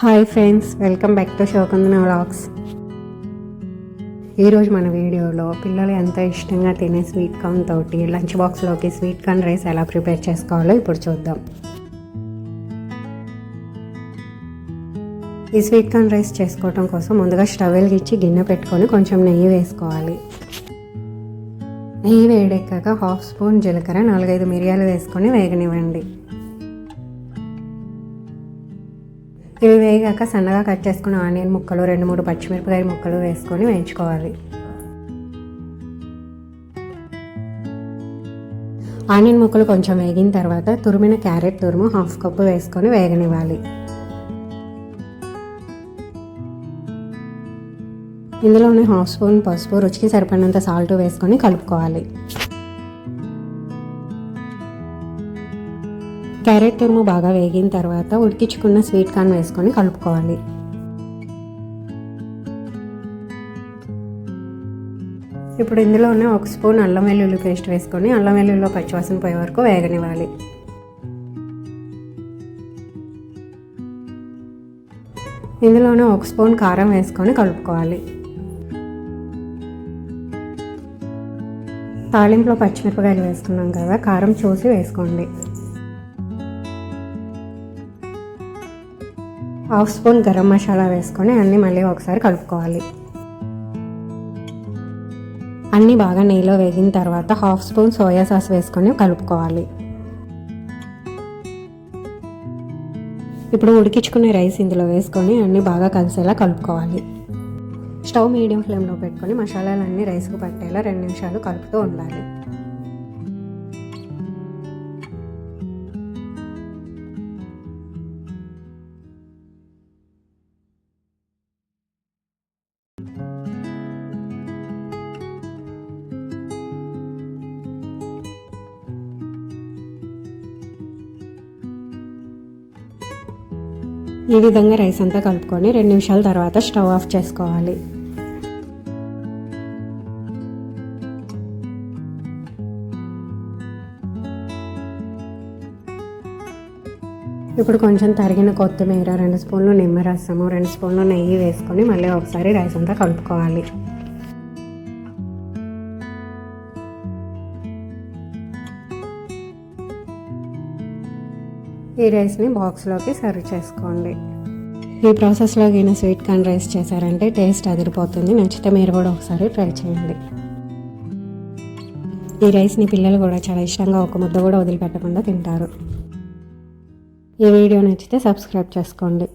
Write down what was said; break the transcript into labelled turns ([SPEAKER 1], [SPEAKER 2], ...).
[SPEAKER 1] Hi friends welcome back to శోకందన vlogs. ఈరోజు మన వీడియోలో పిల్లలు ఎంతో ఇష్టంగా తినే స్వీట్ కార్న్ తోటి లంచ్ బాక్స్లోకి స్వీట్ కార్న్ రైస్ ఎలా ప్రిపేర్ చేసుకోవాలో ఇప్పుడు చూద్దాం. ఈ స్వీట్ కార్న్ రైస్ చేసుకోవటం కోసం ముందుగా స్టవ్ వెలిగించి గిన్నె పెట్టుకొని కొంచెం నెయ్యి వేసుకోవాలి. నెయ్యి వేడెక్కాక హాఫ్ స్పూన్ జీలకర్ర నాలుగైదు మిరియాలు వేసుకొని వేగనివ్వండి. ఇవి వేగాక సన్నగా కట్ చేసుకున్న ఆనియన్ ముక్కలు రెండు మూడు పచ్చిమిరపకాయ ముక్కలు వేసుకొని వేయించుకోవాలి. ఆనియన్ ముక్కలు కొంచెం వేగిన తర్వాత తురిమిన క్యారెట్ తురుము హాఫ్ కప్పు వేసుకొని వేగనివ్వాలి. ఇందులోనే హాఫ్ స్పూన్ పసుపు రుచికి సరిపడినంత సాల్ట్ వేసుకొని కలుపుకోవాలి. క్యారెట్ తురుము బాగా వేగిన తర్వాత ఉడికించుకున్న స్వీట్ కార్న్ వేసుకొని కలుపుకోవాలి. ఇప్పుడు ఇందులోనే ఒక స్పూన్ అల్లం వెల్లుల్లి పేస్ట్ వేసుకొని అల్లం వెల్లుల్లిలో పచ్చివాసన పోయే వరకు వేగనివ్వాలి. ఇందులోనే ఒక స్పూన్ కారం వేసుకొని కలుపుకోవాలి. తాలింపులో పచ్చిమిరపకాయలు వేసుకున్నాం కదా కారం చూసి వేసుకోండి. హాఫ్ స్పూన్ గరం మసాలా వేసుకొని అన్నీ మళ్ళీ ఒకసారి కలుపుకోవాలి. అన్నీ బాగా నెయ్యిలో వేగిన తర్వాత హాఫ్ స్పూన్ సోయా సాస్ వేసుకొని కలుపుకోవాలి. ఇప్పుడు ఉడికించుకునే రైస్ ఇందులో వేసుకొని అన్నీ బాగా కలిసేలా కలుపుకోవాలి. స్టవ్ మీడియం ఫ్లేమ్లో పెట్టుకొని మసాలాలన్నీ రైస్కు పట్టేలా రెండు నిమిషాలు కలుపుతూ ఉండాలి. ఈ విధంగా రైస్ అంతా కలుపుకొని రెండు నిమిషాల తర్వాత స్టవ్ ఆఫ్ చేసుకోవాలి. ఇప్పుడు కొంచెం తరిగిన కొత్తిమీర రెండు స్పూన్లు నిమ్మరసము రెండు స్పూన్లు నెయ్యి వేసుకొని మళ్ళీ ఒకసారి రైస్ అంతా కలుపుకోవాలి. ఈ రైస్ని బాక్స్లోకి సర్వ్ చేసుకోండి. ఈ ప్రాసెస్లో గిన స్వీట్ కార్న్ రైస్ చేశారంటే టేస్ట్ అదిరిపోతుంది. నచ్చితే మీరు కూడా ఒకసారి ట్రై చేయండి. ఈ రైస్ని పిల్లలు కూడా చాలా ఇష్టంగా ఒక ముద్ద కూడా వదిలిపెట్టకుండా తింటారు. ఈ వీడియో నచ్చితే సబ్స్క్రైబ్ చేసుకోండి.